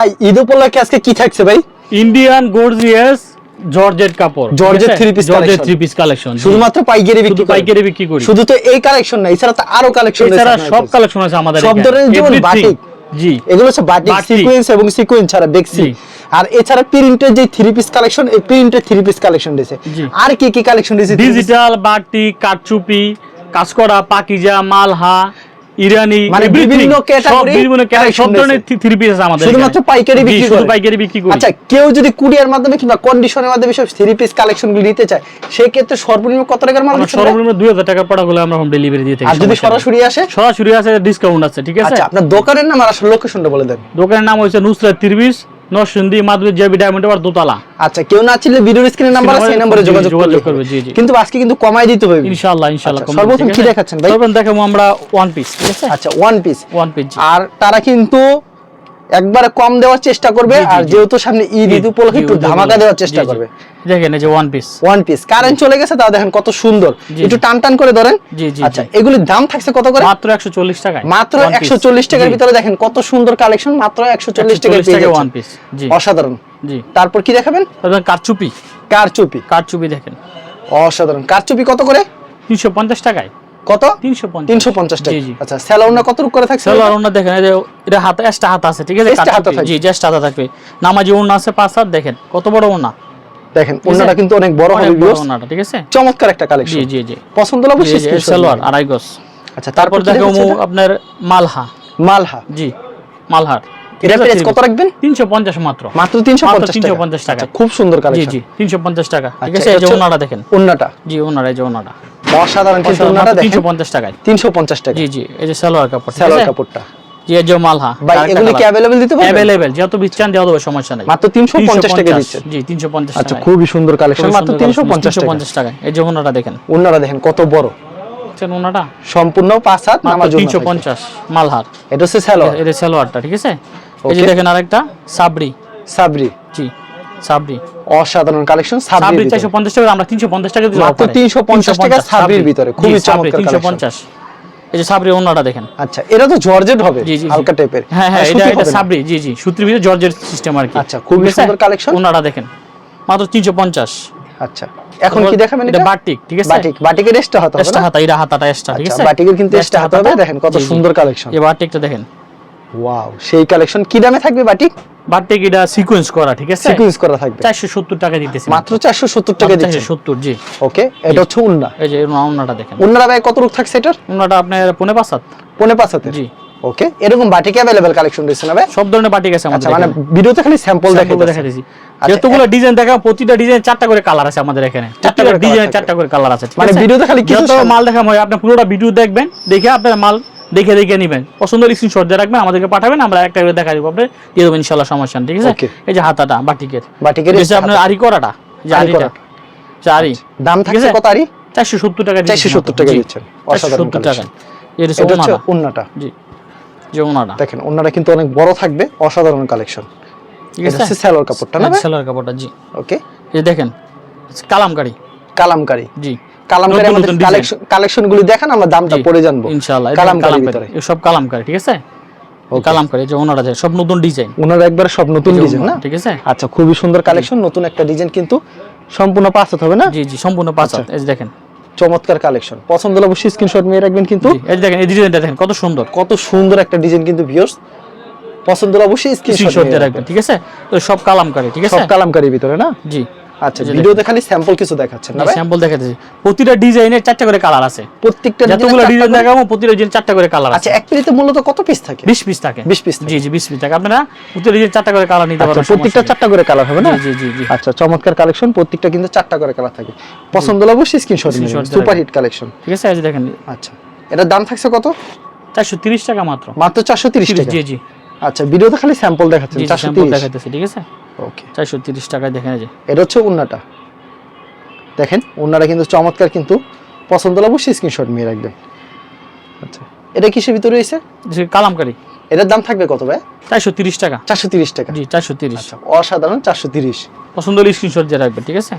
ভাই, ঈদ উপলক্ষে আজকে কি থাকছে ভাই? ইন্ডিয়ান গর্জিয়াস জর্জেট কাপড় georgette three piece georgette three piece collection শুধুমাত্র পাইকারি বিক্রি পাইকারি বিক্রি করি। শুধু তো এই কালেকশন না এছাড়া তো আরও কালেকশন এছাড়া সব কালেকশন আছে আমাদের সব ধরনের যেমন বাটিক। জি। এগুলো হচ্ছে বাটিক। সিকোয়েন্স এবং সিকোয়েন্স ছাড়া দেখছি। আর এছাড়া প্রিন্টের যে থ্রি পিস কালেকশন এই প্রিন্টের থ্রি পিস কালেকশন দিয়েছে আর কি কি কালেকশন দিয়েছে ডিজিটাল বাটিক কারচুপি কাজকরা পাকিজা মালহা ইরানি মানে বিভিন্ন ক্যাটাগরি বিভিন্ন সব ধরনের থ্রি পিস আছে আমাদের শুধুমাত্র পাইকারি বিক্রি শুধু পাইকারি বিক্রি করি। আচ্ছা কেউ যদি কুরিয়ার মাধ্যমে কিংবা কন্ডিশনের মাধ্যমে সব থ্রি পিস নিতে চায় সেই ক্ষেত্রে সর্বনিম্ন কত টাকার মাল সর্বনিম্ন দুই হাজার টাকারগুলো আমরা হোম ডেলিভারি দিয়ে থাকি আর যদি সরাসরি আসে? সরাসরি আসে ডিসকাউন্ট আছে ঠিক আছে? আচ্ছা আপনার দোকানের নাম আর আসলে লোকেশনটা বলে দেন। দোকানের নাম হচ্ছে নুসরাত তিরবিশ নরসিংদী মাধবী জেবি ডায়মন্ড আবার দোতলা। আচ্ছা কেউ না ছিল ভিডিওর স্ক্রিনে নাম্বার আছে সেই নম্বরে যোগাযোগ করবে। জি, জি। কিন্তু আজকে কিন্তু কমাই দিতে হবে। ইনশাআল্লাহ ইনশাআল্লাহ আচ্ছা, সর্বপ্রথম কি দেখাচ্ছেন ভাই? সর্বপ্রথম দেখাবো আমরা ওয়ান পিস ঠিক আছে? আচ্ছা ওয়ান পিস ওয়ান পিস আর তারা কিন্তু একবারে কম দেওয়ার চেষ্টা করবে আর যেহেতু সামনে ঈদ ঈদ উপলক্ষে একটু ধামাকা দেওয়ার চেষ্টা করবে। দেখেন এই যে one piece one piece current চলে গেছে তাও দেখেন কত সুন্দর। একটু টান টান করে ধরেন। জি, জি, আচ্ছা। এগুলির দাম থাকছে কত করে? মাত্র একশো চল্লিশ টাকায়। মাত্র One piece। একশো চল্লিশ টাকার ভিতরে দেখেন কত সুন্দর কালেকশন মাত্র একশো চল্লিশ টাকায় পেয়ে যাচ্ছেন। ওয়ান পিস জি। অসাধারণ। জি। তারপর কি দেখাবেন? কারচুপি। কারচুপি। কারচুপি দেখেন। অসাধারণ। কারচুপি কত করে? তিনশো পঞ্চাশ টাকায়। কত? তিনশো পঞ্চাশ। তিনশো পঞ্চাশ টাকা। জি জি। আচ্ছা স্যালাউন্ডা কত রূপ করে থাকছে? সেলোয়ার দেখেন এই যে এটা হাত এক্সট্রা হাত আছে ঠিক আছে। জি জাস্ট হাতা থাকবে। নামাজি ওনা আছে পাঁচ হাত দেখেন কত বড় ওনা দেখেন ওনাটা কিন্তু অনেক বড় হবে বড় ঠিক আছে? চমৎকার একটা কালেকশন জি জি জি, জি, screenshot সেলোয়ার আড়াই গজ। আচ্ছা তারপর কি দেখাবো আপনার মালহা। মালহা। জি মালহার। এটা প্রাইস কত রাখবেন? তিনশো পঞ্চাশ মাত্র। মাত্র তিনশো মাত্র পঞ্চাশ 350 টাকা। আচ্ছা, খুব সুন্দর জি কালেকশন জি তিনশো পঞ্চাশ টাকা। ঠিক আচ্ছা, আছে এই যে ওনাটা দেখেন। ওন্নাটা জি ওনারা এই যে ওনাটা অসাধারণ কিন্তু ওন্নাটা দেখেন তিনশো পঞ্চাশ টাকায়। তিনশো পঞ্চাশ টাকা জি জি এই যে সালোয়ার কাপড় সালোয়ার কাপড়টা। জি এই যে মালহা ভাই এগুলি কি অ্যাভেলেবল দিতে পারবেন? অ্যাভেলেবেল যত বিচ্ছান দেওয়া দেবে সমস্যা নাই। মাত্র 350 টাকা 350 দিচ্ছেন। জি তিনশো পঞ্চাশ আচ্ছা খুবই সুন্দর কালেকশন মাত্র তিনশো পঞ্চাশ টাকা পঞ্চাশ টাকা এই যে ওনাটা দেখেন। ওন্নারা দেখেন কত বড়। দেখছেন ওনাটা সম্পূর্ণ পাঁচ হাত থাকবে। পঞ্চাশ মালহার। এটা হচ্ছে সালোয়ার। এটা সালোয়ারটা ঠিক আছে? এই যে দেখেন আরেকটা সাবরি। সাবরি। জি। সাবরি। অসাধারণ কালেকশন সাবরি সাবরি চারশো পঞ্চাশ টাকা আমরা তিনশো পঞ্চাশ টাকা দিতে মাত্র 350 টাকা সাবরির ভিতরে, খুবই চমৎকার তিনশো collection। পঞ্চাশ। এই যে সাবরি ওনাটা দেখেন। আচ্ছা এটা তো জর্জেট হবে। হালকা টাইপের হ্যাঁ হ্যাঁ এটা এটা সাবরি জি জি সূত্রের ভিতরে জর্জের সিস্টেম আর কি। আচ্ছা, খুবই সুন্দর collection। ওনারা দেখেন। মাত্র তিনশো পঞ্চাশ। আচ্ছা এখন কি দেখাবেন এটা বাটিক ঠিক আছে? বাটিক বাটিকের এক্সট্রা হতে হবে না? হাতা এটা হাতাটা এক্সট্রা ঠিক আচ্ছা আছে? বাটিকের কিন্তু এক্সট্রা হতে হবে দেখেন কত। সুন্দর কালেকশন এই বাটিকটা দেখেন। ওয়াও সেই কালেকশন কি দামে থাকবে বাটিক বাটিক এটা সিকোয়েন্স করা ঠিক আছে? সিকোয়েন্স করা থাকবে। চারশো সত্তর টাকা দিতেছি। মাত্র 470 টাকা সত্তর জি। ওকে এটা হচ্ছে উন্না। এই যে ওনাটা দেখেন। ভাই কত রূপ থাকছে এটার? ওনাটা আপনার পনে পাঁচ হাত। পনে পাঁচ হাতের? জি। ওকে এরকম বাটিক কালেকশন রয়েছে না ভাই? সব ধরনের বাটিক আছে আমাদের আচ্ছা মানে ভিডিওতে খালি স্যাম্পল দেখে দেখা দিয়েছি আচ্ছা, যতগুলো ডিজাইন দেখা প্রতিটা ডিজাইন চারটা করে কালার আছে আমাদের এখানে। চারটা করে ডিজাইন চারটা করে কালার আছে মানে? ভিডিওতে খালি কিছু মাল দেখাম হয় আপনি পুরোটা ভিডিও দেখবেন দেখে আপনার মাল দেখে দেখে নেবেন। পছন্দ স্ক্রিনশট দিয়ে রাখবেন আমাদেরকে পাঠাবেন আমরা একটা করে দেখা দিব আপনি দিয়ে দেবেন ইনশাল্লাহ সমস্যা ঠিক আছে? এই যে হাতাটা বাটিকের। বাটিকের আপনার আরি করাটা আরি আরিটা করা। দাম থাকছে কত আরি চারশো সত্তর টাকা 470 টাকা দিচ্ছেন। অসাধারণ সত্তর টাকা। এটা হচ্ছে উন্নাটা। জি যে ওনাটা দেখেন ওনারা কিন্তু অনেক বড় থাকবে অসাধারণ কালেকশন ঠিক আছে? সালোয়ার কাপড়টা না ভাই? কাপড়টা জি। ওকে এই দেখেন কালামকারি। কালামকারি। জি। কালামকারি আমাদের কালেকশন গুলি দেখান আমরা দামটা পরে জানব ইনশাআল্লাহ এটা কালামকারির ভিতরে। কালামকারি ঠিক আছে? Okay. কালামকারি যে ওনারা যে সব নতুন ডিজাইন ওনারা একবার সব নতুন ডিজাইন না? ঠিক আছে? আচ্ছা খুবই সুন্দর কালেকশন নতুন একটা ডিজাইন কিন্তু সম্পূর্ণ পাঁচ হবে না? জি জি সম্পূর্ণ পাঁচ আচ্ছা। এই দেখেন। চমৎকার কালেকশন পছন্দ হলে অবশ্যই স্ক্রিনশট নিয়ে রাখবেন কিন্তু এই দেখেন এই ডিজাইনটা দেখেন কত সুন্দর। কত সুন্দর একটা ডিজাইন কিন্তু ভিউয়ার্স পছন্দ হলে অবশ্যই স্ক্রিনশট নিয়ে রাখবেন। ঠিক আছে? তো সব কালামকারি ঠিক আছে? সব কালামকারির ভিতরে না? জি। আচ্ছা ভিডিওতে খালি স্যাম্পল কিছু দেখাচ্ছেন না স্যাম্পল দেখাতেছি। প্রতিটা ডিজাইনের চারটা করে কালার আছে। প্রত্যেকটা যতগুলো ডিজাইন ডিজাইন দেখাবো প্রতিটা ডিজাইন চারটা করে কালার আছে। আচ্ছা এক মূলত কত পিস থাকে? 20 পিস থাকে। 20 piece থাকে। জি জি 20 পিস থাকে। আপনারা প্রতিটা ডিজাইন চারটা করে কালার নিতে আচ্ছা পারবেন প্রত্যেকটা চারটা করে কালার হবে না? জি জি জি আচ্ছা চমৎকার কালেকশন প্রত্যেকটা কিন্তু চারটা করে কালার থাকে। পছন্দ হলে অবশ্যই স্ক্রিনশট দিয়ে সুপার হিট কালেকশন ঠিক আছে যে দেখেন। আচ্ছা এটার দাম থাকছে কত? 430 টাকা মাত্র। মাত্র চারশো তিরিশ টাকা। জি জি। আচ্ছা ভিডিওতে খালি স্যাম্পল দেখাচ্ছেন জি চারশো স্যাম্পল তিরিশ। ঠিক আছে? ওকে 430 টাকায় দেখেন যে। এটা হচ্ছে উন্নাটা। দেখেন উন্নাটা কিন্তু চমৎকার কিন্তু পছন্দ হলে অবশ্যই স্ক্রিনশট নিয়ে রাখবেন। আচ্ছা। এটা কিসের ভিতরে রয়েছে? কালামকারি। এটার দাম থাকবে কত ভাই? 430 টাকা। চারশো তিরিশ টাকা। জি 430 আচ্ছা অসাধারণ চারশো তিরিশ। পছন্দ হলে স্ক্রিনশট দিয়ে রাখবেন ঠিক আছে?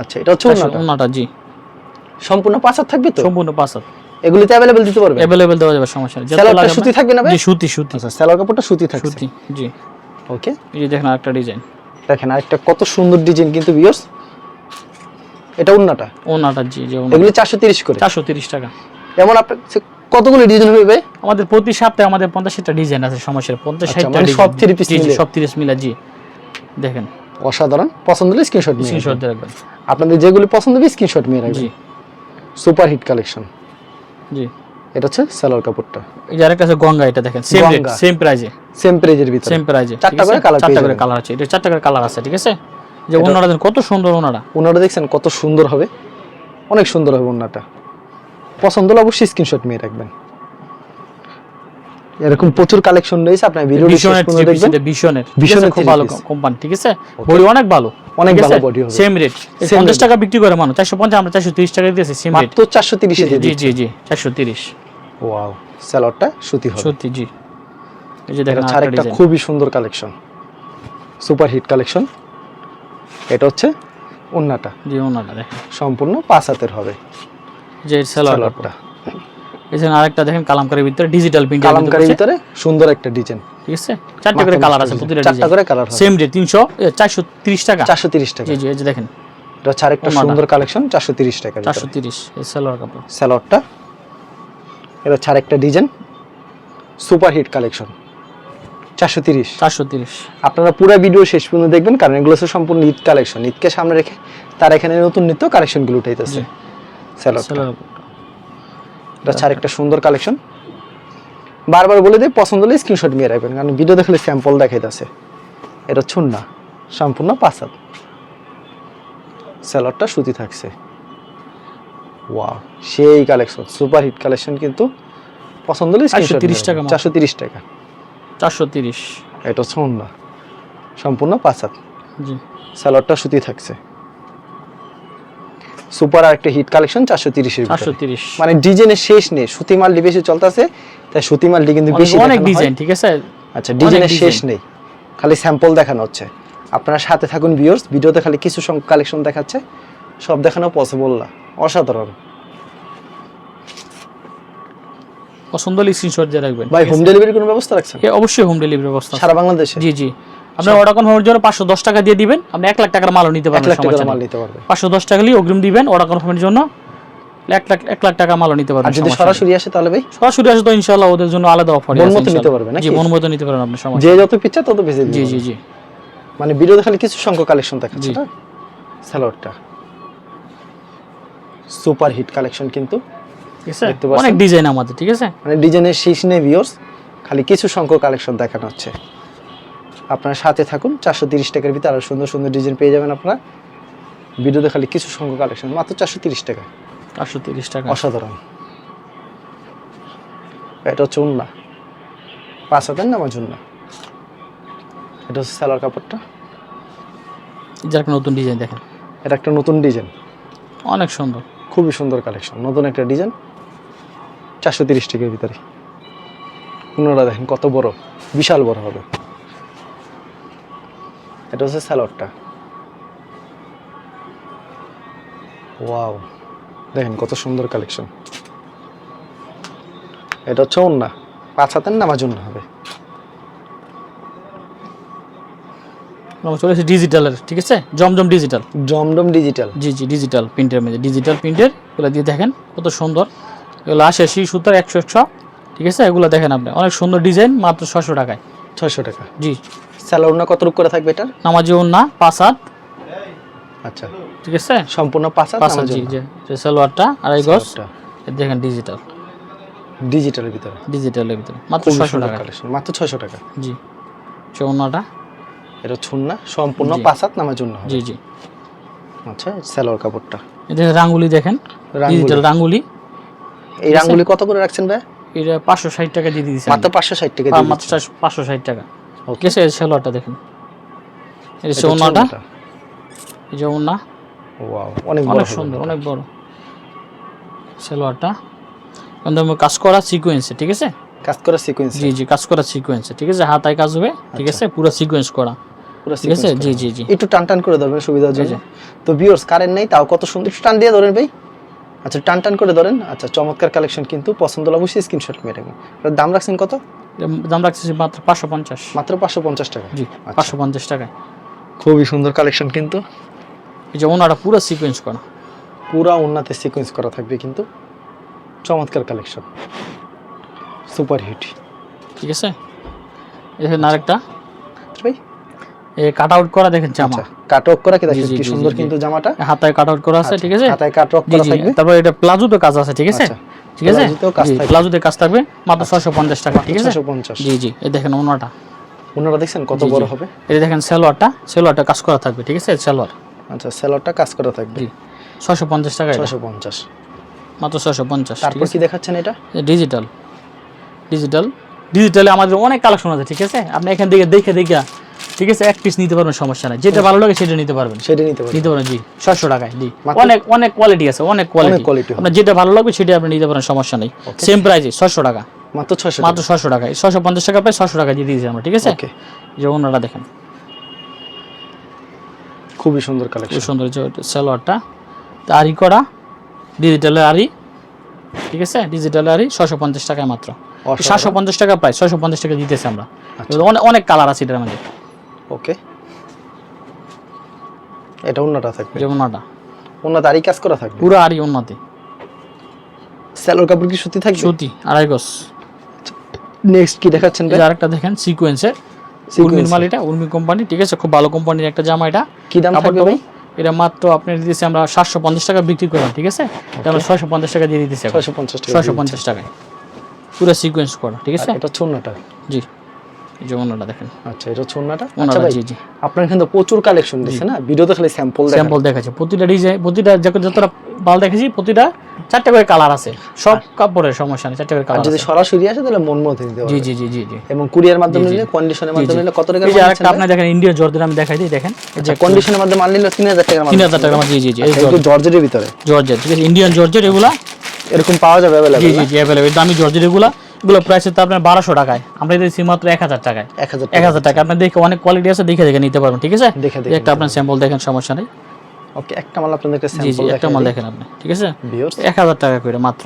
আচ্ছা এটা হচ্ছে উন্নাটা। জি। সম্পূর্ণ পাঁচ হাত থাকবে তো? সম্পূর্ণ পাঁচ এগুলিতে অ্যাভেলেবেল দিতে পারবে অ্যাভেলেবেল দেওয়া যাবে সমস্যা নেই। লাগে সুতি থাকবে না ভাই? জি সুতি সুতি। আচ্ছা স্যালোয়ার কাপড়টা সুতি থাকবে সুতি জি। ওকে এই যে দেখেন আরেকটা ডিজাইন দেখেন আরেকটা কত সুন্দর ডিজাইন কিন্তু ভিউয়ার্স এটা উন্নাটা ওনাটা জি যে এগুলো চারশো তিরিশ করে। চারশো তিরিশ টাকা। এমন আপনার কাছে কতগুলো ডিজাইন হবে ভাই? আমাদের প্রতি সপ্তাহে আমাদের পঞ্চাশটা ডিজাইন আছে সমস্যার পঞ্চাশ আচ্ছা, ষাটটা মানে সব three piece জি জি মিলে? সব তিরিশ মিলা জি। দেখেন। অসাধারণ। পছন্দ হলে স্ক্রিনশট নিয়ে স্ক্রিনশট রাখবেন। দিয়ে রাখবেন। আপনাদের যেগুলো পছন্দ হবে স্ক্রিনশট নিয়ে রাখবেন। জি। সুপার হিট কালেকশন জি। এটা হচ্ছে সালোয়ার কাপড়টা। এই যে আরেকটা আছে গঙ্গা এটা দেখেন সেম রেট সেম প্রাইজে সেম প্রাইজের ভিতরে। সেম প্রাইজে চারটা করে colour চারটা করে কালার আছে। এটা চারটা করে কালার আছে ঠিক আছে? যে ওনারা কত সুন্দর ওনারা ওনারা দেখছেন কত সুন্দর হবে? অনেক সুন্দর হবে ওনাটা পছন্দ হলে অবশ্যই স্ক্রিনশট নিয়ে রাখবেন। এরকম প্রচুর কালেকশন রয়েছে আপনার ভিডিও দেখবেন। খুব ভালো কোম্পানি ঠিক আছে? বডি অনেক ভালো। অনেক ভালো body হবে। সেম রেট Same পঞ্চাশ rate। টাকা বিক্রি করে মানুষ চারশো পঞ্চাশ আমরা চারশো তিরিশ টাকা দিয়েছি সেম রেট মাত্র চারশো তিরিশে জি জি জি চারশো তিরিশ। ওয়াও স্যালোয়ারটা সুতি হবে। সত্যি জি। এই যে দেখেন আরেকটা খুবই সুন্দর কালেকশন সুপার হিট কালেকশন এটা হচ্ছে ওন্নাটা। জি ওনাটা দেখেন। সম্পূর্ণ পাঁচ হাতের হবে। যে স্যালোয়ারটা এখানে আরেকটা দেখেন কালামকারীর ভিতরে ডিজিটাল প্রিন্ট কালামকারীর ভিতরে সুন্দর একটা ডিজাইন ঠিক আছে? চারটা করে কালার আছে প্রতিটা চারটা করে কালার হবে। সেম রেট তিনশো চারশো তিরিশ টাকা। চারশো তিরিশ টাকা। জি জি এই যে দেখেন। এটা আরেকটা সুন্দর কালেকশন চারশো তিরিশ টাকা চারশো তিরিশ এই সালোয়ার কাপড়। স্যালোয়ারটা এটা হচ্ছে আরেকটা ডিজাইন। Super hit collection. চারশো তিরিশ। চারশো তিরিশ। আপনারা পুরো ভিডিও শেষ পর্যন্ত দেখবেন কারণ এগুলো হচ্ছে সম্পূর্ণ ঈদ কালেকশন। ঈদকে সামনে রেখে তার এখানে নতুন নিত্য কালেকশনগুলো উঠাইতেছে। এটা হচ্ছে আরেকটা সুন্দর কালেকশন। বারবার বলে দিই পছন্দ হলে স্ক্রিনশট নিয়ে রাখবেন কারণ ভিডিও দেখলে স্যাম্পল দেখাইতেছে। এটা ছুন না সম্পূর্ণ পাসাদ স্যালাডটা সুতি থাকছে। ওয়াও সেই কালেকশন সুপার হিট কালেকশন কিন্তু পছন্দ হলে 430 টাকা চারশো তিরিশ টাকা। চারশো তিরিশ। এটা সম্পূর্ণ পাসাদ জি। স্যালাডটা সুতি থাকছে। সুপার আর একটা হিট কালেকশন চারশো তিরিশের চারশো তিরিশ। মানে ডিজাইনের শেষ নেই সুতি মালটি বেশি চলতেছে তাই সুতি মালটি কিন্তু বেশি অনেক ডিজাইন ঠিক আছে? আচ্ছা ডিজাইনের শেষ নেই খালি স্যাম্পল দেখানো হচ্ছে। আপনারা সাথে থাকুন ভিউয়ার্স ভিডিওতে খালি কিছু সংখ্যক কালেকশন দেখাচ্ছে সব দেখানো পসিবল না। অসাধারণ। পছন্দ হলে স্ক্রিনশট দিয়ে রাখবেন। ভাই হোম ডেলিভারি কোনো ব্যবস্থা রাখছেন? অবশ্যই হোম ডেলিভারি ব্যবস্থা। সারা বাংলাদেশে? জি জি। আপনি অর্ডার কনফার্মের জন্য পাঁচশো দশ টাকা দিয়ে দিবেন। আপনি এক লাখ টাকার মালও নিতে পারবেন লাখ টাকার সমস্যা মাল নিতে পারবে পাঁচশো দশ টাকা নিয়ে অগ্রিম দিবেন অর্ডার কনফার্মের জন্য এক লাখ এক লাখ টাকা মালও নিতে পারবেন যদি সরাসরি আসে তাহলে ভাই? সরাসরি আসে তো ইনশাআল্লাহ ওদের জন্য আলাদা অফার মন মতো নিতে পারবে নাকি? জি মন মতো নিতে পারবেন আপনি সমস্যা যে যত পিচ্ছা তত বেশি জি জি জি। মানে ভিডিওতে খালি কিছু সংখ্যক কালেকশন দেখাচ্ছে না? স্যালোয়ারটা সুপার হিট কালেকশন কিন্তু দেখতে পাচ্ছেন? অনেক ডিজাইন আমাদের ঠিক আছে? মানে ডিজাইনের শেষ নেই ভিউয়ার্স খালি কিছু সংখ্যক কালেকশন দেখানো হচ্ছে। আপনার সাথে থাকুন চারশো তিরিশ টাকার ভিতরে আরও সুন্দর সুন্দর ডিজাইন পেয়ে যাবেন আপনারা। ভিডিওতে খালি কিছু সংখ্যক কালেকশন মাত্র চারশো তিরিশ টাকা। চারশো তিরিশ টাকা। অসাধারণ। এটা হচ্ছে উন্না। পাঁচ হাজার নামার জন্য এটা হচ্ছে সালোয়ার কাপড়টা। যার একটা নতুন ডিজাইন দেখেন। এটা একটা নতুন ডিজাইন অনেক সুন্দর। খুবই সুন্দর কালেকশন নতুন একটা ডিজাইন চারশো তিরিশ টাকার ভিতরে। উন্নাটা দেখেন কত বড়, বিশাল বড় হবে। এটা হচ্ছে স্যালোয়ারটা ওয়াও, দেখেন কত সুন্দর কালেকশন এটা হচ্ছে ওন্না পাঁচ হাতের নামার জন্য হবে। চলে এসেছি ডিজিটালের ঠিক আছে? জমজম ডিজিটাল জমডম ডিজিটাল জি জি ডিজিটাল প্রিন্টের মধ্যে ডিজিটাল প্রিন্টের এগুলো দিয়ে দেখেন কত সুন্দর। এগুলো আসে শি সুতার একশো একশো ঠিক আছে? এগুলো দেখেন আপনি অনেক সুন্দর ডিজাইন মাত্র ছশো টাকায়। ছয়শো টাকা। জি। স্যালোয়ার কত রূপ করে থাকবে এটার? নামাজি না পাঁচ হাত। আচ্ছা। ঠিক আছে? সম্পূর্ণ পাঁচ হাত পাঁচ জি যে সালোয়ারটা আড়াই গজ। দেখেন ডিজিটাল ডিজিটালের ভিতরে। ডিজিটালের ভিতরে মাত্র ছশো টাকা মাত্র ছয়শো টাকা। জি। চৌনাটা এটা ছুন্না সম্পূর্ণ। নামার জন্য জি জি। আচ্ছা সালোয়ার কাপড়টা। এদের রাঙ্গুলি দেখেন। রাঙ্গুলি। ডিজিটাল রাঙ্গুলি। এই রাঙ্গুলি কত করে রাখছেন ভাই? এটা পাঁচশো ষাট টাকা দিয়ে দিয়েছে মাত্র পাঁচশো ষাট টাকা হ্যাঁ, দিয়ে মাত্র দিচ্ছেন। পাঁচশো ষাট টাকা। Okay. ঠিক আছে এই সালোয়ারটা দেখেন। এই যে এটা চৌনাটা এই যে ওনা অনেক বড় সুন্দর অনেক বড়। সালোয়ারটা। কাজ করা সিকোয়েন্সে ঠিক আছে? কাজ করা সিকোয়েন্স জি জি কাজ করা সিকোয়েন্সে ঠিক আছে? হাতায় কাজ হবে ঠিক আছে? পুরো সিকোয়েন্স করা। পুরো ঠিক আছে? জি জি জি। একটু টান টান করে ধরবেন সুবিধার জন্য। তো ভিউয়ার্স কারেন্ট নেই তাও কত সুন্দর। একটু টান দিয়ে ধরেন ভাই। আচ্ছা টান টান করে ধরেন। আচ্ছা চমৎকার কালেকশন কিন্তু পছন্দ হলে অবশ্যই স্ক্রিনশট মেরে রাখবেন। দাম রাখছেন কত? দাম রাখতেছি মাত্র পাঁচশো পঞ্চাশ। মাত্র পাঁচশো পঞ্চাশ টাকা। জি আচ্ছা। পাঁচশো পঞ্চাশ টাকায়। খুবই সুন্দর কালেকশন কিন্তু। এই যে ওনাটা পুরো সিকোয়েন্স করা। পুরা উন্নাতে সিকোয়েন্স করা থাকবে কিন্তু। চমৎকার কালেকশন সুপার হিট ঠিক আছে? এখানে আরেকটা। ভাই। কাট আউট করা দেখেন জামা আচ্ছা কাট অফ করা কি দেখেন? কি সুন্দর। কিন্তু জামাটা? হাতায় কাট আউট করা আছে ঠিক আছে? হাতায় কাট জি করা থাকবে? তারপর এটা প্লাজোতে কাজ আছে ঠিক আছে? আচ্ছা। ঠিক আছে? কাজ থাকবে। প্লাজোতে কাজ থাকবে মাত্র ছশো পঞ্চাশ টাকা ঠিক আছে? ছশো পঞ্চাশ। জি জি এই দেখেন ওনাটা। দেখছেন কত। বড় হবে? এই দেখেন সেলোয়ারটা সেলোয়ারটা কাজ করা থাকবে ঠিক আছে? সেলোয়ার। আচ্ছা সেলরটা কাজ করা থাকবে। জি ছশো পঞ্চাশ টাকা এটা। ছশো পঞ্চাশ। মাত্র ছশো পঞ্চাশ ঠিক তারপর কি দেখাচ্ছেন এটা? ডিজিটাল ডিজিটাল ডিজিটালে আমাদের অনেক কালেকশন আছে ঠিক আছে? আপনি এখান থেকে দেখে দেখে ঠিক আছে? এক পিস নিতে পারবেন সমস্যা নাই। যেটা ভালো লাগে সেটা নিতে পারবেন। সেটা নিতে পারেন নিতে পারেন জি। ছশো টাকায় জি। অনেক অনেক কোয়ালিটি আছে অনেক কোয়ালিটি। আপনার যেটা ভালো লাগবে সেটা আপনি নিতে পারেন সমস্যা নেই. সেম প্রাইসে ছশো টাকা। মাত্র ছশো মাত্র ছশো টাকা ছশো পঞ্চাশ টাকা প্রায় ছশো টাকা দিয়ে দিয়েছি আমরা ঠিক আছে? ওকে যে ওনারা দেখেন। খুবই সুন্দর খুব কালেকশন সুন্দর যে সালোয়ারটা। আরি করা ডিজিটাল আরি ঠিক আছে? ডিজিটাল আরি ছশো পঞ্চাশ টাকায় মাত্র। সাতশো পঞ্চাশ টাকা প্রায় ছশো পঞ্চাশ টাকা দিতেছি আমরা। আচ্ছা। অনেক অনেক কালার আছে এটার মধ্যে। ওকে। এটা অন্যটা থাকবে। যেমন ওটা অন্য দাঁড়ি কাজ করা থাকবে? পুরো আরি উন্নতি। স্যালোর কাপড় কি সুতি থাকবে? সুতি আড়াই গজ। নেক্সট কি দেখাচ্ছেন ভাই? আরেকটা দেখেন সিকোয়েন্সের উর্মির মাল এটা উর্মি কোম্পানি ঠিক আছে? খুব ভালো কোম্পানির একটা জামা এটা। কি দাম থাকবে ভাই? এটা মাত্র আপনি দিতেছি আমরা সাতশো পঞ্চাশ টাকা বিক্রি করলাম ঠিক আছে? আমরা ছয়শো পঞ্চাশ টাকা দিয়ে দিতেছি ছয়শো পঞ্চাশ ছয়শো পঞ্চাশ টাকায়। পুরো সিকোয়েন্স করা ঠিক আছে? আর এটা ছন্নাটা জি। যে ওনাটা দেখেন। আচ্ছা এটা আচ্ছা ভাই জি জি। আপনার কিন্তু প্রচুর কালেকশন দিচ্ছে না? ভিডিওতে খালি স্যাম্পল স্যাম্পল দেখাচ্ছে। প্রতিটা ডিজাইন প্রতিটা যত যতটা মাল দেখেছি প্রতিটা চারটে করে কালার আছে। সব কাপড়ের সমস্যা নেই চারটে করে কালার যদি সরাসরি আসে তাহলে মন মতো দিতে জি জি জি জি জি। এবং কুরিয়ার মাধ্যমে নিলে কন্ডিশনের মাধ্যমে নিলে কত টাকা এই আরেকটা আপনি দেখেন ইন্ডিয়া জর্জের আমি দেখাই দিই দেখেন। এই যে কন্ডিশনের মাধ্যমে মাল নিলে তিন হাজার টাকার মাল তিন হাজার টাকা জি জি জি এই একটু জর্জেটের ভিতরে? জর্জের ঠিক আছে ইন্ডিয়ান জর্জের এগুলা। এরকম পাওয়া যাবে জি অ্যাভেলেবেল জি জি অ্যাভেলেবেল দামি জর্জের এগুলা। এগুলো প্রাইস তো আপনার বারোশো টাকায়। আমরা দিচ্ছি মাত্র এক হাজার টাকায়। এক হাজার এক হাজার টাকা। আপনি দেখে অনেক কোয়ালিটি আছে দেখে দেখে নিতে পারবেন ঠিক আছে? দেখে দেখে একটা আপনার স্যাম্পল দেখেন সমস্যা নেই। ওকে একটা মাল আপনাদেরকে জি জি স্যাম্পল একটা মাল দেখেন আপনি ঠিক আছে? এক হাজার টাকা করে মাত্র।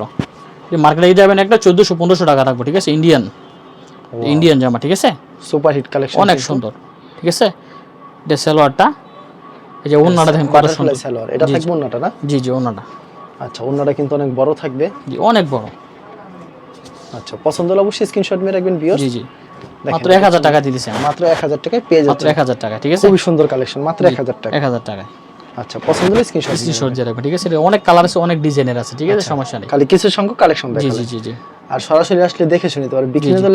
যে মার্কেটে যাবেন একটা চোদ্দোশো পনেরোশো টাকা রাখব ঠিক আছে? ইন্ডিয়ান ইন্ডিয়ান জামা ঠিক আছে? সুপার হিট কালেকশন অনেক সুন্দর ঠিক আছে? এটা সালোয়ারটা। এই যে ওনাটা দেখেন কত সুন্দর। সালোয়ার। এটা থাকবে অন্যটা না? জি জি ওনাটা আচ্ছা অন্যটা কিন্তু অনেক বড় থাকবে। জি অনেক বড়। আচ্ছা পছন্দ হলে অবশ্যই স্ক্রিনশট মেরে রাখবেন ভিউয়ার্স জি জি। মাত্র এক হাজার টাকা দিয়ে দিচ্ছি মাত্র এক হাজার টাকায় পেয়ে মাত্র যাচ্ছে এক হাজার টাকা ঠিক আছে? খুবই সুন্দর কালেকশন মাত্র এক হাজার টাকা। এক হাজার টাকায়। আচ্ছা পছন্দ হলে স্ক্রিনশট স্ক্রিনশট দিয়ে রাখবেন ঠিক আছে? অনেক কালার আছে অনেক ডিজাইনের আছে ঠিক আছে? সমস্যা নেই। খালি কিছু সংখ্যক কালেকশন জি জি জি জি। আর সরাসরি আসলে দেখে শুনে তো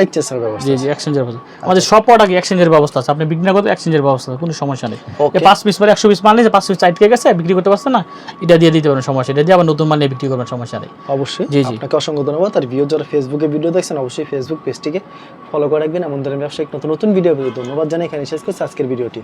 লেকচার ব্যবস্থা জি জি এক্সচেঞ্জের ব্যবস্থা। আমাদের সব প্রোডাক্ট এক্সচেঞ্জের ব্যবস্থা আছে। আপনি বিক্রি না করতে এক্সচেঞ্জের ব্যবস্থা কোনো সমস্যা নেই। পাঁচ পিস পরে একশো পিস মাল নিয়ে পাঁচ পিস চাইট কে গেছে বিক্রি করতে পারছেন না এটা দিয়ে দিতে পারেন সমস্যা এটা দিয়ে আবার নতুন মাল নিয়ে বিক্রি করবেন সমস্যা নেই। অবশ্যই। জি, জি। আপনাকে অসংখ্য ধন্যবাদ। আর ভিডিও যারা ফেসবুকে ভিডিও দেখছেন অবশ্যই ফেসবুক পেজটিকে ফলো করে রাখবেন। এমন ধরনের ব্যবসায়িক নতুন নতুন ভিডিও ধন্যবাদ জানাই। এখানে শেষ করছি আজকের ভিডিওটি